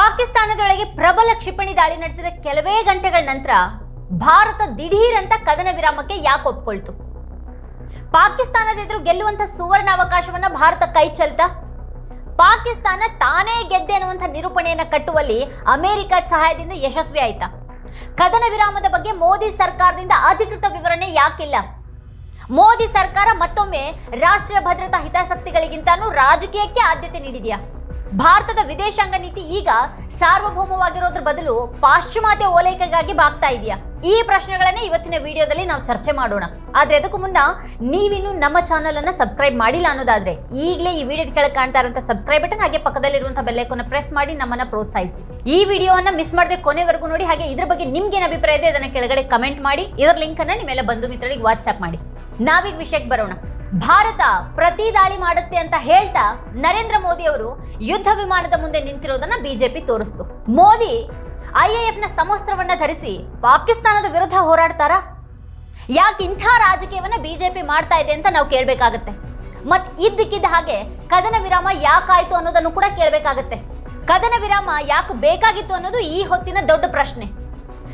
ಪಾಕಿಸ್ತಾನದೊಳಗೆ ಪ್ರಬಲ ಕ್ಷಿಪಣಿ ದಾಳಿ ನಡೆಸಿದ ಕೆಲವೇ ಗಂಟೆಗಳ ನಂತರ ಭಾರತ ದಿಢೀರ್ ಅಂತ ಕದನ ವಿರಾಮಕ್ಕೆ ಯಾಕೆ ಒಪ್ಕೊಳ್ತು? ಪಾಕಿಸ್ತಾನದ ಎದುರು ಗೆಲ್ಲುವಂತ ಸುವರ್ಣ ಅವಕಾಶವನ್ನ ಭಾರತ ಕೈ ಚೆಲ್ತ? ಪಾಕಿಸ್ತಾನ ತಾನೇ ಗೆದ್ದೆ ಅನ್ನುವಂಥ ನಿರೂಪಣೆಯನ್ನ ಕಟ್ಟುವಲ್ಲಿ ಅಮೆರಿಕದ ಸಹಾಯದಿಂದ ಯಶಸ್ವಿ ಆಯ್ತಾ? ಕದನ ವಿರಾಮದ ಬಗ್ಗೆ ಮೋದಿ ಸರ್ಕಾರದಿಂದ ಅಧಿಕೃತ ವಿವರಣೆ ಯಾಕಿಲ್ಲ? ಮೋದಿ ಸರ್ಕಾರ ಮತ್ತೊಮ್ಮೆ ರಾಷ್ಟ್ರೀಯ ಭದ್ರತಾ ಹಿತಾಸಕ್ತಿಗಳಿಗಿಂತಾನು ರಾಜಕೀಯಕ್ಕೆ ಆದ್ಯತೆ ನೀಡಿದೆಯಾ? ಭಾರತದ ವಿದೇಶಾಂಗ ನೀತಿ ಈಗ ಸಾರ್ವಭೌಮವಾಗಿರೋದ್ರ ಬದಲು ಪಾಶ್ಚಿಮಾತ್ಯ ಓಲೈಕೆಗಾಗಿ ಬಾಗ್ತಾ ಇದೆಯಾ? ಈ ಪ್ರಶ್ನೆಗಳನ್ನೇ ಇವತ್ತಿನ ವಿಡಿಯೋದಲ್ಲಿ ನಾವು ಚರ್ಚೆ ಮಾಡೋಣ. ಆದ್ರೆ ಅದಕ್ಕೂ ಮುನ್ನ ನೀವಿನ್ನು ನಮ್ಮ ಚಾನಲ್ ಅನ್ನ ಸಬ್ಸ್ಕ್ರೈಬ್ ಮಾಡಿಲ್ಲ ಅನ್ನೋದಾದ್ರೆ ಈಗಲೇ ಈ ವಿಡಿಯೋದ ಕೆಳಗೆ ಕಾಣ್ತಾ ಇರುವಂತ ಸಬ್ಸ್ಕ್ರೈಬ್ ಬಟನ್ ಹಾಗೆ ಪಕ್ಕದಲ್ಲಿರುವಂತಹ ಬೆಲ್ಲೈಕೋನ ಪ್ರೆಸ್ ಮಾಡಿ ನಮ್ಮನ್ನ ಪ್ರೋತ್ಸಾಹಿಸಿ. ಈ ವಿಡಿಯೋವನ್ನ ಮಿಸ್ ಮಾಡದೆ ಕೊನೆವರೆಗೂ ನೋಡಿ, ಹಾಗೆ ಇದ್ರ ಬಗ್ಗೆ ನಿಮ್ಗೆ ಏನು ಅಭಿಪ್ರಾಯ ಇದೆ ಅದನ್ನ ಕೆಳಗಡೆ ಕಮೆಂಟ್ ಮಾಡಿ. ಇದರ ಲಿಂಕ್ ಅನ್ನ ನಿಮ್ಮೆಲ್ಲ ಬಂಧು ಮಿತ್ರರಿಗೆ ವಾಟ್ಸ್ಆಪ್ ಮಾಡಿ. ನಾವೀಗ ವಿಷಯಕ್ಕೆ ಬರೋಣ. ಭಾರತ ಪ್ರತಿ ದಾಳಿ ಮಾಡುತ್ತೆ ಅಂತ ಹೇಳ್ತಾ ನರೇಂದ್ರ ಮೋದಿ ಅವರು ಯುದ್ಧ ವಿಮಾನದ ಮುಂದೆ ನಿಂತಿರೋದನ್ನ ಬಿಜೆಪಿ ತೋರಿಸ್ತು. ಮೋದಿ ಐಎಎಫ್ನ ಸಮಸ್ತ್ರವನ್ನ ಧರಿಸಿ ಪಾಕಿಸ್ತಾನದ ವಿರುದ್ಧ ಹೋರಾಡ್ತಾರಾ? ಯಾಕೆ ಇಂಥ ರಾಜಕೀಯವನ್ನ ಬಿಜೆಪಿ ಮಾಡ್ತಾ ಇದೆ ಅಂತ ನಾವು ಕೇಳಬೇಕಾಗತ್ತೆ. ಮತ್ ಇದ್ದಕ್ಕಿದ್ದ ಹಾಗೆ ಕದನ ವಿರಾಮ ಯಾಕಾಯ್ತು ಅನ್ನೋದನ್ನು ಕೂಡ ಕೇಳಬೇಕಾಗತ್ತೆ. ಕದನ ವಿರಾಮ ಯಾಕೆ ಬೇಕಾಗಿತ್ತು ಅನ್ನೋದು ಈ ಹೊತ್ತಿನ ದೊಡ್ಡ ಪ್ರಶ್ನೆ.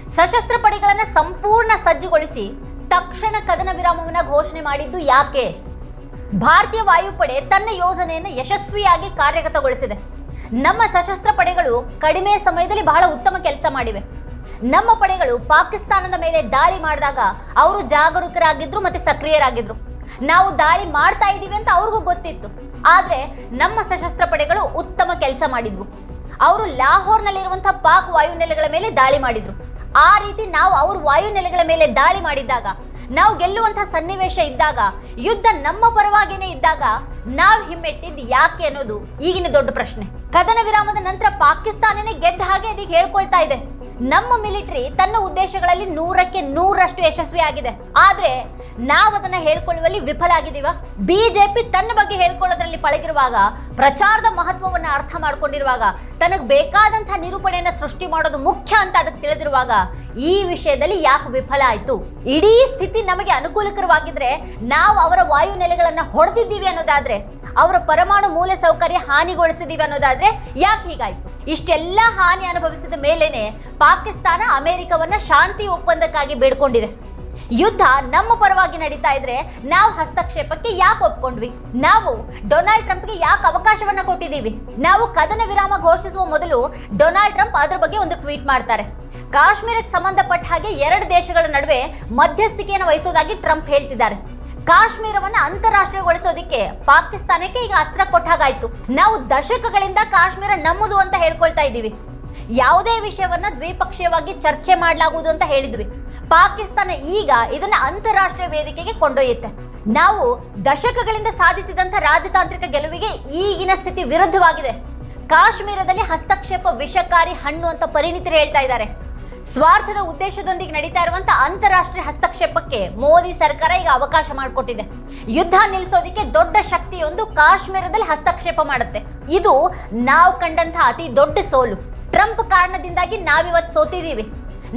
ಸಶಸ್ತ್ರ ಪಡೆಗಳನ್ನ ಸಂಪೂರ್ಣ ಸಜ್ಜುಗೊಳಿಸಿ ತಕ್ಷಣ ಕದನ ವಿರಾಮವನ್ನ ಘೋಷಣೆ ಮಾಡಿದ್ದು ಯಾಕೆ? ಭಾರತೀಯ ವಾಯುಪಡೆ ತನ್ನ ಯೋಜನೆಯನ್ನು ಯಶಸ್ವಿಯಾಗಿ ಕಾರ್ಯಗತಗೊಳಿಸಿದೆ. ನಮ್ಮ ಸಶಸ್ತ್ರ ಪಡೆಗಳು ಕಡಿಮೆ ಸಮಯದಲ್ಲಿ ಬಹಳ ಉತ್ತಮ ಕೆಲಸ ಮಾಡಿವೆ. ನಮ್ಮ ಪಡೆಗಳು ಪಾಕಿಸ್ತಾನದ ಮೇಲೆ ದಾಳಿ ಮಾಡಿದಾಗ ಅವರು ಜಾಗರೂಕರಾಗಿದ್ರು ಮತ್ತೆ ಸಕ್ರಿಯರಾಗಿದ್ರು. ನಾವು ದಾಳಿ ಮಾಡ್ತಾ ಇದ್ದೀವಿ ಅಂತ ಅವ್ರಿಗೂ ಗೊತ್ತಿತ್ತು. ಆದ್ರೆ ನಮ್ಮ ಸಶಸ್ತ್ರ ಪಡೆಗಳು ಉತ್ತಮ ಕೆಲಸ ಮಾಡಿದ್ವು. ಅವರು ಲಾಹೋರ್ನಲ್ಲಿರುವಂತಹ ಪಾಕ್ ವಾಯುನೆಲೆಗಳ ಮೇಲೆ ದಾಳಿ ಮಾಡಿದ್ರು. ಆ ರೀತಿ ನಾವು ಅವ್ರ ವಾಯುನೆಲೆಗಳ ಮೇಲೆ ದಾಳಿ ಮಾಡಿದ್ದಾಗ ನಾವು ಗೆಲ್ಲುವಂತಹ ಸನ್ನಿವೇಶ ಇದ್ದಾಗ, ಯುದ್ಧ ನಮ್ಮ ಪರವಾಗಿನೇ ಇದ್ದಾಗ ನಾವು ಹಿಮ್ಮೆಟ್ಟಿದ್ದು ಯಾಕೆ ಅನ್ನೋದು ಈಗಿನ ದೊಡ್ಡ ಪ್ರಶ್ನೆ. ಕದನ ವಿರಾಮದ ನಂತರ ಪಾಕಿಸ್ತಾನನೇ ಗೆದ್ದ ಹಾಗೆ ಇದೀಗ ಹೇಳ್ಕೊಳ್ತಾ ಇದೆ. ನಮ್ಮ ಮಿಲಿಟರಿ ತನ್ನ ಉದ್ದೇಶಗಳಲ್ಲಿ ನೂರಕ್ಕೆ ನೂರಷ್ಟು ಯಶಸ್ವಿ ಆಗಿದೆ. ಆದ್ರೆ ನಾವು ಅದನ್ನ ಹೇಳ್ಕೊಳ್ಳುವಲ್ಲಿ ವಿಫಲ ಆಗಿದೀವ ಬಿಜೆಪಿ ತನ್ನ ಬಗ್ಗೆ ಹೇಳ್ಕೊಳ್ಳೋದ್ರಲ್ಲಿ ಪಳಗಿರುವಾಗ, ಪ್ರಚಾರದ ಮಹತ್ವವನ್ನು ಅರ್ಥ ಮಾಡ್ಕೊಂಡಿರುವಾಗ, ತನಗೆ ಬೇಕಾದಂತಹ ನಿರೂಪಣೆಯನ್ನ ಸೃಷ್ಟಿ ಮಾಡೋದು ಮುಖ್ಯ ಅಂತ ಅದಕ್ಕೆ ತಿಳಿದಿರುವಾಗ, ಈ ವಿಷಯದಲ್ಲಿ ಯಾಕೆ ವಿಫಲ ಆಯ್ತು? ಇಡೀ ಸ್ಥಿತಿ ನಮಗೆ ಅನುಕೂಲಕರವಾಗಿದ್ರೆ ನಾವು ಅವರ ವಾಯುನೆಲೆಗಳನ್ನ ಹೊಡೆದಿದ್ದೀವಿ ಅನ್ನೋದಾದ್ರೆ, ಅವರ ಪರಮಾಣು ಮೂಲ ಸೌಕರ್ಯ ಹಾನಿಗೊಳಿಸಿದೀವಿ ಅನ್ನೋದಾದ್ರೆ ಯಾಕೆ ಹೀಗಾಯ್ತು? ಇಷ್ಟೆಲ್ಲ ಹಾನಿ ಅನುಭವಿಸಿದ ಮೇಲೇನೆ ಪಾಕಿಸ್ತಾನ ಅಮೆರಿಕವನ್ನ ಶಾಂತಿ ಒಪ್ಪಂದಕ್ಕಾಗಿ ಬೇಡ್ಕೊಂಡಿದೆ. ಯುದ್ಧ ನಮ್ಮ ಪರವಾಗಿ ನಡೀತಾ ಇದ್ರೆ ನಾವು ಹಸ್ತಕ್ಷೇಪಕ್ಕೆ ಯಾಕೆ ಒಪ್ಕೊಂಡ್ವಿ? ನಾವು ಡೊನಾಲ್ಡ್ ಟ್ರಂಪ್ಗೆ ಯಾಕೆ ಅವಕಾಶವನ್ನ ಕೊಟ್ಟಿದ್ದೀವಿ? ನಾವು ಕದನ ವಿರಾಮ ಘೋಷಿಸುವ ಮೊದಲು ಡೊನಾಲ್ಡ್ ಟ್ರಂಪ್ ಅದ್ರ ಬಗ್ಗೆ ಒಂದು ಟ್ವೀಟ್ ಮಾಡ್ತಾರೆ. ಕಾಶ್ಮೀರಕ್ಕೆ ಸಂಬಂಧಪಟ್ಟ ಹಾಗೆ ಎರಡು ದೇಶಗಳ ನಡುವೆ ಮಧ್ಯಸ್ಥಿಕೆಯನ್ನು ವಹಿಸೋದಾಗಿ ಟ್ರಂಪ್ ಹೇಳ್ತಿದ್ದಾರೆ. ಕಾಶ್ಮೀರವನ್ನ ಅಂತಾರಾಷ್ಟ್ರೀಯಗೊಳಿಸೋದಿಕ್ಕೆ ಪಾಕಿಸ್ತಾನಕ್ಕೆ ಈಗ ಅಸ್ತ್ರ ಕೊಟ್ಟಾಗಾಯ್ತು. ನಾವು ದಶಕಗಳಿಂದ ಕಾಶ್ಮೀರ ನಮ್ಮದು ಅಂತ ಹೇಳ್ಕೊಳ್ತಾ ಇದ್ದೀವಿ. ಯಾವುದೇ ವಿಷಯವನ್ನ ದ್ವಿಪಕ್ಷೀಯವಾಗಿ ಚರ್ಚೆ ಮಾಡಲಾಗುವುದು ಅಂತ ಹೇಳಿದ್ವಿ. ಪಾಕಿಸ್ತಾನ ಈಗ ಇದನ್ನ ಅಂತಾರಾಷ್ಟ್ರೀಯ ವೇದಿಕೆಗೆ ಕೊಂಡೊಯ್ಯುತ್ತೆ. ನಾವು ದಶಕಗಳಿಂದ ಸಾಧಿಸಿದಂತ ರಾಜತಾಂತ್ರಿಕ ಗೆಲುವಿಗೆ ಈಗಿನ ಸ್ಥಿತಿ ವಿರುದ್ಧವಾಗಿದೆ. ಕಾಶ್ಮೀರದಲ್ಲಿ ಹಸ್ತಕ್ಷೇಪ ವಿಷಕಾರಿ ಹಣ್ಣು ಅಂತ ಪರಿಣಿತರು ಹೇಳ್ತಾ ಇದ್ದಾರೆ. ಸ್ವಾರ್ಥದ ಉದ್ದೇಶದೊಂದಿಗೆ ನಡೀತಾ ಇರುವಂತ ಅಂತಾರಾಷ್ಟ್ರೀಯ ಹಸ್ತಕ್ಷೇಪಕ್ಕೆ ಮೋದಿ ಸರ್ಕಾರ ಈಗ ಅವಕಾಶ ಮಾಡಿಕೊಟ್ಟಿದೆ. ಯುದ್ಧ ನಿಲ್ಲಿಸೋದಕ್ಕೆ ದೊಡ್ಡ ಶಕ್ತಿಯೊಂದು ಕಾಶ್ಮೀರದಲ್ಲಿ ಹಸ್ತಕ್ಷೇಪ ಮಾಡುತ್ತೆ. ಇದು ನಾವು ಕಂಡಂತಹ ಅತಿ ದೊಡ್ಡ ಸೋಲು. ಟ್ರಂಪ್ ಕಾರಣದಿಂದಾಗಿ ನಾವಿವತ್ತು ಸೋತಿದ್ದೀವಿ.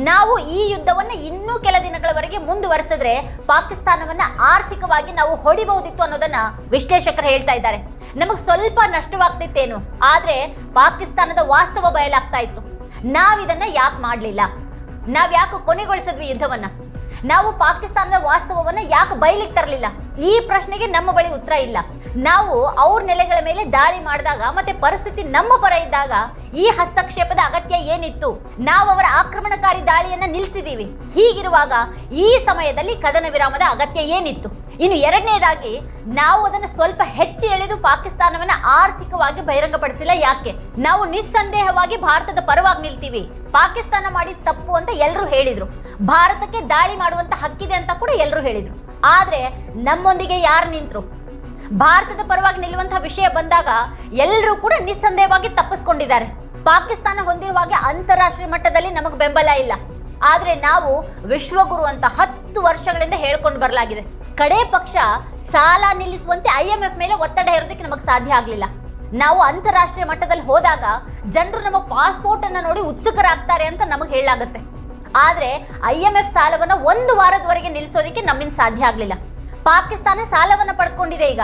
ನಾವು ಈ ಯುದ್ಧವನ್ನ ಇನ್ನೂ ಕೆಲ ದಿನಗಳವರೆಗೆ ಮುಂದುವರೆಸಿದ್ರೆ ಪಾಕಿಸ್ತಾನವನ್ನ ಆರ್ಥಿಕವಾಗಿ ನಾವು ಹೊಡಿಬಹುದಿತ್ತು ಅನ್ನೋದನ್ನ ವಿಶ್ಲೇಷಕರು ಹೇಳ್ತಾ ಇದ್ದಾರೆ. ನಮಗೆ ಸ್ವಲ್ಪ ನಷ್ಟವಾಗ್ತಿತ್ತೇನು, ಆದ್ರೆ ಪಾಕಿಸ್ತಾನದ ವಾಸ್ತವ ಬಯಲಾಗ್ತಾ ಇತ್ತು. ನಾವಿದನ್ನ ಯಾಕೆ ಮಾಡಲಿಲ್ಲ? ನಾವು ಯಾಕೆ ಕೊನೆಗೊಳಿಸಿದ್ವಿ ಯುದ್ಧವನ್ನ? ನಾವು ಪಾಕಿಸ್ತಾನದ ವಾಸ್ತವವನ್ನ ಯಾಕೆ ಬಯಲಿಗೆ ತರಲಿಲ್ಲ? ಈ ಪ್ರಶ್ನೆಗೆ ನಮ್ಮ ಬಳಿ ಉತ್ತರ ಇಲ್ಲ. ನಾವು ಅವ್ರ ನೆಲೆಗಳ ಮೇಲೆ ದಾಳಿ ಮಾಡಿದಾಗ ಮತ್ತೆ ಪರಿಸ್ಥಿತಿ ನಮ್ಮ ಪರ ಇದ್ದಾಗ ಈ ಹಸ್ತಕ್ಷೇಪದ ಅಗತ್ಯ ಏನಿತ್ತು? ನಾವು ಅವರ ಆಕ್ರಮಣಕಾರಿ ದಾಳಿಯನ್ನ ನಿಲ್ಲಿಸಿದೀವಿ ಹೀಗಿರುವಾಗ ಈ ಸಮಯದಲ್ಲಿ ಕದನ ವಿರಾಮದ ಅಗತ್ಯ ಏನಿತ್ತು? ಇನ್ನು ಎರಡನೇದಾಗಿ, ನಾವು ಅದನ್ನು ಸ್ವಲ್ಪ ಹೆಚ್ಚು ಎಳೆದು ಪಾಕಿಸ್ತಾನವನ್ನ ಆರ್ಥಿಕವಾಗಿ ಬಹಿರಂಗಪಡಿಸಿಲ್ಲ ಯಾಕೆ? ನಾವು ನಿಸ್ಸಂದೇಹವಾಗಿ ಭಾರತದ ಪರವಾಗಿ ನಿಲ್ತೀವಿ. ಪಾಕಿಸ್ತಾನ ಮಾಡಿದ ತಪ್ಪು ಅಂತ ಎಲ್ಲರೂ ಹೇಳಿದ್ರು. ಭಾರತಕ್ಕೆ ದಾಳಿ ಮಾಡುವಂತ ಹಕ್ಕಿದೆ ಅಂತ ಕೂಡ ಎಲ್ಲರೂ ಹೇಳಿದ್ರು. ಆದ್ರೆ ನಮ್ಮೊಂದಿಗೆ ಯಾರು ನಿಂತರು? ಭಾರತದ ಪರವಾಗಿ ನಿಲ್ಲುವಂತಹ ವಿಷಯ ಬಂದಾಗ ಎಲ್ಲರೂ ಕೂಡ ನಿಸ್ಸಂದೇಹವಾಗಿ ತಪ್ಪಿಸ್ಕೊಂಡಿದ್ದಾರೆ. ಪಾಕಿಸ್ತಾನ ಹೊಂದಿರುವಾಗೆ ಅಂತಾರಾಷ್ಟ್ರೀಯ ಮಟ್ಟದಲ್ಲಿ ನಮಗೆ ಬೆಂಬಲ ಇಲ್ಲ. ಆದ್ರೆ ನಾವು ವಿಶ್ವಗುರು ಅಂತ ಹತ್ತು ವರ್ಷಗಳಿಂದ ಹೇಳ್ಕೊಂಡು ಬರಲಾಗಿದೆ. ಕಡೆ ಪಕ್ಷ ಸಾಲ ನಿಲ್ಲಿಸುವಂತೆ ಐ ಎಂ ಎಫ್ ಮೇಲೆ ಒತ್ತಡ ಹೇರೋದಕ್ಕೆ ನಮಗೆ ಸಾಧ್ಯ ಆಗಲಿಲ್ಲ. ನಾವು ಅಂತಾರಾಷ್ಟ್ರೀಯ ಮಟ್ಟದಲ್ಲಿ ಹೋದಾಗ ಜನರು ನಮ್ಮ ಪಾಸ್ಪೋರ್ಟ್ ಅನ್ನ ನೋಡಿ ಉತ್ಸುಕರಾಗ್ತಾರೆ ಅಂತ ನಮಗೆ ಹೇಳಲಾಗುತ್ತೆ. ಆದ್ರೆ ಐ ಎಂ ಎಫ್ ಸಾಲವನ್ನ ಒಂದು ವಾರದವರೆಗೆ ನಿಲ್ಲಿಸೋದಕ್ಕೆ ನಮ್ಮಿಂದ ಸಾಧ್ಯ ಆಗಲಿಲ್ಲ. ಪಾಕಿಸ್ತಾನ ಸಾಲವನ್ನ ಪಡೆದುಕೊಂಡಿದೆ ಈಗ.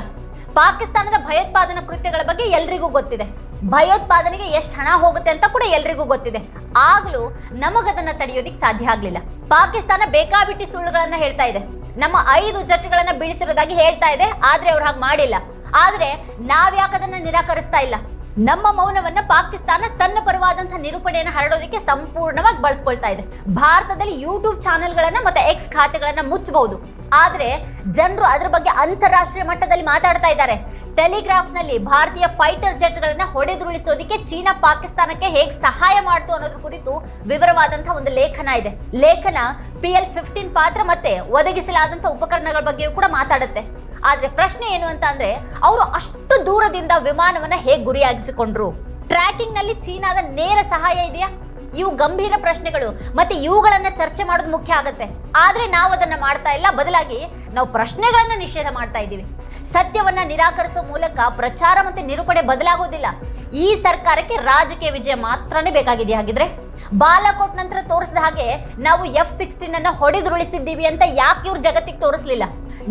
ಪಾಕಿಸ್ತಾನದ ಭಯೋತ್ಪಾದನಾ ಕೃತ್ಯಗಳ ಬಗ್ಗೆ ಎಲ್ರಿಗೂ ಗೊತ್ತಿದೆ. ಭಯೋತ್ಪಾದನೆಗೆ ಎಷ್ಟು ಹಣ ಹೋಗುತ್ತೆ ಅಂತ ಕೂಡ ಎಲ್ರಿಗೂ ಗೊತ್ತಿದೆ. ಆಗಲೂ ನಮಗದನ್ನು ತಡೆಯೋದಿಕ್ಕೆ ಸಾಧ್ಯ ಆಗಲಿಲ್ಲ. ಪಾಕಿಸ್ತಾನ ಬೇಕಾಬಿಟ್ಟಿ ಸುಳ್ಳುಗಳನ್ನು ಹೇಳ್ತಾ ಇದೆ. ನಮ್ಮ ಐದು ಜಟ್ಗಳನ್ನು ಬೀಳಿಸಿರೋದಾಗಿ ಹೇಳ್ತಾ ಇದೆ. ಆದರೆ ಅವ್ರು ಹಾಗೆ ಮಾಡಿಲ್ಲ. ಆದ್ರೆ ನಾವ್ಯಾಕದನ್ನ ನಿರಾಕರಿಸ್ತಾ ಇಲ್ಲ? ನಮ್ಮ ಮೌನವನ್ನ ಪಾಕಿಸ್ತಾನ ತನ್ನ ಪರವಾದಂತಹ ನಿರೂಪಣೆಯನ್ನು ಹರಡೋದಕ್ಕೆ ಸಂಪೂರ್ಣವಾಗಿ ಬಳಸ್ಕೊಳ್ತಾ ಇದೆ. ಭಾರತದಲ್ಲಿ ಯೂಟ್ಯೂಬ್ ಚಾನೆಲ್ಗಳನ್ನ ಮತ್ತೆ ಎಕ್ಸ್ ಖಾತೆಗಳನ್ನ ಮುಚ್ಚಬಹುದು. ಆದ್ರೆ ಜನರು ಅದರ ಬಗ್ಗೆ ಅಂತಾರಾಷ್ಟ್ರೀಯ ಮಟ್ಟದಲ್ಲಿ ಮಾತಾಡ್ತಾ ಇದ್ದಾರೆ. ಟೆಲಿಗ್ರಾಫ್ನಲ್ಲಿ ಭಾರತೀಯ ಫೈಟರ್ ಜೆಟ್ಗಳನ್ನ ಹೊಡೆದುರುಳಿಸೋದಕ್ಕೆ ಚೀನಾ ಪಾಕಿಸ್ತಾನಕ್ಕೆ ಹೇಗೆ ಸಹಾಯ ಮಾಡ್ತು ಅನ್ನೋದ್ರ ಕುರಿತು ವಿವರವಾದಂತಹ ಒಂದು ಲೇಖನ ಇದೆ. ಲೇಖನ ಪಿ ಎಲ್ ಫಿಫ್ಟೀನ್ ಪಾತ್ರ ಮತ್ತೆ ಒದಗಿಸಲಾದಂತಹ ಉಪಕರಣಗಳ ಬಗ್ಗೆಯೂ ಕೂಡ ಮಾತಾಡುತ್ತೆ. ಆದ್ರೆ ಪ್ರಶ್ನೆ ಏನು ಅಂತ ಅಂದರೆ ಅವರು ಅಷ್ಟು ದೂರದಿಂದ ವಿಮಾನವನ್ನ ಹೇಗೆ ಗುರಿಯಾಗಿಸಿಕೊಂಡ್ರು? ಟ್ರ್ಯಾಕಿಂಗ್ನಲ್ಲಿ ಚೀನಾದ ನೇರ ಸಹಾಯ ಇದೆಯಾ? ಇವು ಗಂಭೀರ ಪ್ರಶ್ನೆಗಳು. ಮತ್ತೆ ಇವುಗಳನ್ನ ಚರ್ಚೆ ಮಾಡೋದು ಮುಖ್ಯ ಆಗುತ್ತೆ. ಆದ್ರೆ ನಾವು ಅದನ್ನ ಮಾಡ್ತಾ ಇಲ್ಲ. ಬದಲಾಗಿ ನಾವು ಪ್ರಶ್ನೆಗಳನ್ನ ನಿಷೇಧ ಮಾಡ್ತಾ ಇದ್ದೀವಿ. ಸತ್ಯವನ್ನ ನಿರಾಕರಿಸೋ ಮೂಲಕ ಪ್ರಚಾರ ಮತ್ತೆ ನಿರೂಪಣೆ ಬದಲಾಗೋದಿಲ್ಲ ಈ ಸರ್ಕಾರಕ್ಕೆ ರಾಜಕೀಯ ವಿಜಯ ಮಾತ್ರನೇ ಬೇಕಾಗಿದೆ ಹಾಗಿದ್ರೆ? ಬಾಲಾಕೋಟ್ ನಂತರ ತೋರಿಸಿದ ಹಾಗೆ ನಾವು ಎಫ್ ಸಿಕ್ಸ್ಟೀನ್ ಅನ್ನ ಹೊಡೆದುರುಳಿಸಿದ್ದೀವಿ ಅಂತ ಯಾಕೆ ಇವ್ರ ಜಗತ್ತಿಗೆ ತೋರಿಸಲಿಲ್ಲ?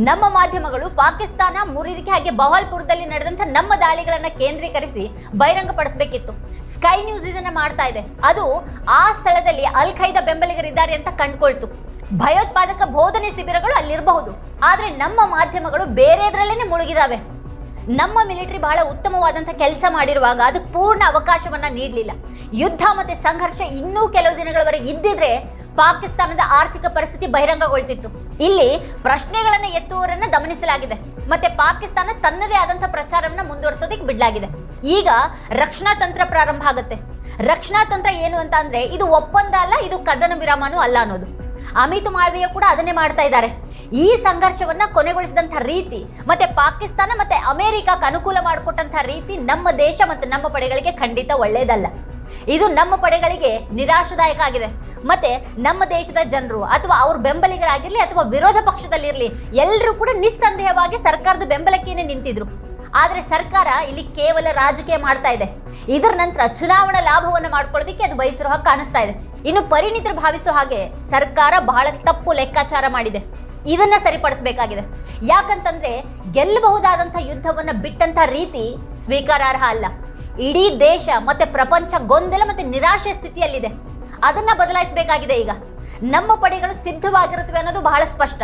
ನಮ್ಮ ಮಾಧ್ಯಮಗಳು ಪಾಕಿಸ್ತಾನ ಮುರಿದಿಕೆ ಹಾಗೆ ಬಹಲ್ಪುರದಲ್ಲಿ ನಡೆದಂತ ನಮ್ಮ ದಾಳಿಗಳನ್ನ ಕೇಂದ್ರೀಕರಿಸಿ ಬಹಿರಂಗಪಡಿಸಬೇಕಿತ್ತು. ಸ್ಕೈ ನ್ಯೂಸ್ ಇದನ್ನ ಮಾಡ್ತಾ ಇದೆ. ಅದು ಆ ಸ್ಥಳದಲ್ಲಿ ಅಲ್ ಖೈದಾ ಬೆಂಬಲಿಗರಿದ್ದಾರೆ ಅಂತ ಕಂಡ್ಕೊಳ್ತು. ಭಯೋತ್ಪಾದಕ ಬೋಧನೆ ಶಿಬಿರಗಳು ಅಲ್ಲಿರಬಹುದು. ಆದರೆ ನಮ್ಮ ಮಾಧ್ಯಮಗಳು ಬೇರೆದ್ರಲ್ಲೇ ಮುಳುಗಿದಾವೆ. ನಮ್ಮ ಮಿಲಿಟರಿ ಬಹಳ ಉತ್ತಮವಾದಂಥ ಕೆಲಸ ಮಾಡಿರುವಾಗ ಅದಕ್ಕೆ ಪೂರ್ಣ ಅವಕಾಶವನ್ನು ನೀಡಲಿಲ್ಲ. ಯುದ್ಧ ಮತ್ತು ಸಂಘರ್ಷ ಇನ್ನೂ ಕೆಲವು ದಿನಗಳವರೆಗೆ ಇದ್ದಿದ್ರೆ ಪಾಕಿಸ್ತಾನದ ಆರ್ಥಿಕ ಪರಿಸ್ಥಿತಿ ಬಹಿರಂಗಗೊಳ್ತಿತ್ತು. ಇಲ್ಲಿ ಪ್ರಶ್ನೆಗಳನ್ನು ಎತ್ತುವವರನ್ನು ಗಮನಿಸಲಾಗಿದೆ. ಮತ್ತೆ ಪಾಕಿಸ್ತಾನ ತನ್ನದೇ ಆದಂಥ ಪ್ರಚಾರವನ್ನು ಮುಂದುವರಿಸೋದಕ್ಕೆ ಬಿಡಲಾಗಿದೆ. ಈಗ ರಕ್ಷಣಾ ತಂತ್ರ ಪ್ರಾರಂಭ ಆಗುತ್ತೆ. ರಕ್ಷಣಾ ತಂತ್ರ ಏನು ಅಂತ ಅಂದರೆ ಇದು ಒಪ್ಪಂದ ಅಲ್ಲ, ಇದು ಕದನ ವಿರಾಮನೂ ಅಲ್ಲ ಅನ್ನೋದು. ಅಮಿತ್ ಮಾಳ್ವಿಯ ಕೂಡ ಅದನ್ನೇ ಮಾಡ್ತಾ ಇದ್ದಾರೆ. ಈ ಸಂಘರ್ಷವನ್ನ ಕೊನೆಗೊಳಿಸಿದಂಥ ರೀತಿ, ಮತ್ತೆ ಪಾಕಿಸ್ತಾನ ಮತ್ತೆ ಅಮೆರಿಕಕ್ಕೆ ಅನುಕೂಲ ಮಾಡಿಕೊಟ್ಟಂಥ ರೀತಿ ನಮ್ಮ ದೇಶ ಮತ್ತು ನಮ್ಮ ಪಡೆಗಳಿಗೆ ಖಂಡಿತ ಒಳ್ಳೆಯದಲ್ಲ ಇದು ನಮ್ಮ ಪಡೆಗಳಿಗೆ ನಿರಾಶದಾಯಕ ಆಗಿದೆ. ಮತ್ತೆ ನಮ್ಮ ದೇಶದ ಜನರು ಅಥವಾ ಅವ್ರ ಬೆಂಬಲಿಗರಾಗಿರ್ಲಿ ಅಥವಾ ವಿರೋಧ ಪಕ್ಷದಲ್ಲಿರಲಿ ಎಲ್ಲರೂ ಕೂಡ ನಿಸ್ಸಂದೇಹವಾಗಿ ಸರ್ಕಾರದ ಬೆಂಬಲಕ್ಕೇನೆ ನಿಂತಿದ್ರು. ಆದರೆ ಸರ್ಕಾರ ಇಲ್ಲಿ ಕೇವಲ ರಾಜಕೀಯ ಮಾಡ್ತಾ ಇದೆ. ಇದರ ನಂತರ ಚುನಾವಣಾ ಲಾಭವನ್ನು ಮಾಡ್ಕೊಳ್ಳೋದಕ್ಕೆ ಅದು ಬಯಸಿರೋ ಹಾಗೆ ಕಾಣಿಸ್ತಾ ಇದೆ. ಇನ್ನು ಪರಿಣಿತರು ಭಾವಿಸೋ ಹಾಗೆ ಸರ್ಕಾರ ಬಹಳ ತಪ್ಪು ಲೆಕ್ಕಾಚಾರ ಮಾಡಿದೆ. ಇದನ್ನ ಸರಿಪಡಿಸಬೇಕಾಗಿದೆ. ಯಾಕಂತಂದ್ರೆ ಗೆಲ್ಲಬಹುದಾದಂಥ ಯುದ್ಧವನ್ನ ಬಿಟ್ಟಂತ ರೀತಿ ಸ್ವೀಕಾರಾರ್ಹ ಅಲ್ಲ. ಇಡೀ ದೇಶ ಮತ್ತೆ ಪ್ರಪಂಚ ಗೊಂದಲ ಮತ್ತೆ ನಿರಾಶೆ ಸ್ಥಿತಿಯಲ್ಲಿದೆ. ಅದನ್ನ ಬದಲಾಯಿಸಬೇಕಾಗಿದೆ ಈಗ. ನಮ್ಮ ಪಡೆಗಳು ಸಿದ್ಧವಾಗಿರುತ್ತವೆ ಅನ್ನೋದು ಬಹಳ ಸ್ಪಷ್ಟ.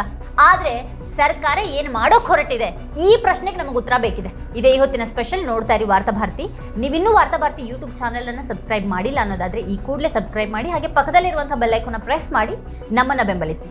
ಆದ್ರೆ ಸರ್ಕಾರ ಏನ್ ಮಾಡೋಕ್ ಹೊರಟಿದೆ. ಈ ಪ್ರಶ್ನೆಗೆ ನಮಗೆ ಉತ್ತರ ಬೇಕಿದೆ. ಇದೇ ಇವತ್ತಿನ ಸ್ಪೆಷಲ್ ನೋಡ್ತಾ ಇರಿ ವಾರ್ತಾ ಭಾರತಿ. ನೀವಿನ್ನೂ ವಾರ್ತಾ ಭಾರತಿ ಯೂಟ್ಯೂಬ್ ಚಾನೆಲ್ ಅನ್ನ ಸಬ್ಸ್ಕ್ರೈಬ್ ಮಾಡಿಲ್ಲ ಅನ್ನೋದಾದ್ರೆ ಈ ಕೂಡಲೇ ಸಬ್ಸ್ಕ್ರೈಬ್ ಮಾಡಿ ಹಾಗೆ ಪಕ್ಕದಲ್ಲಿರುವಂತಹ ಬೆಲ್ ಐಕಾನ್ ಪ್ರೆಸ್ ಮಾಡಿ ನಮ್ಮನ್ನ ಬೆಂಬಲಿಸಿ.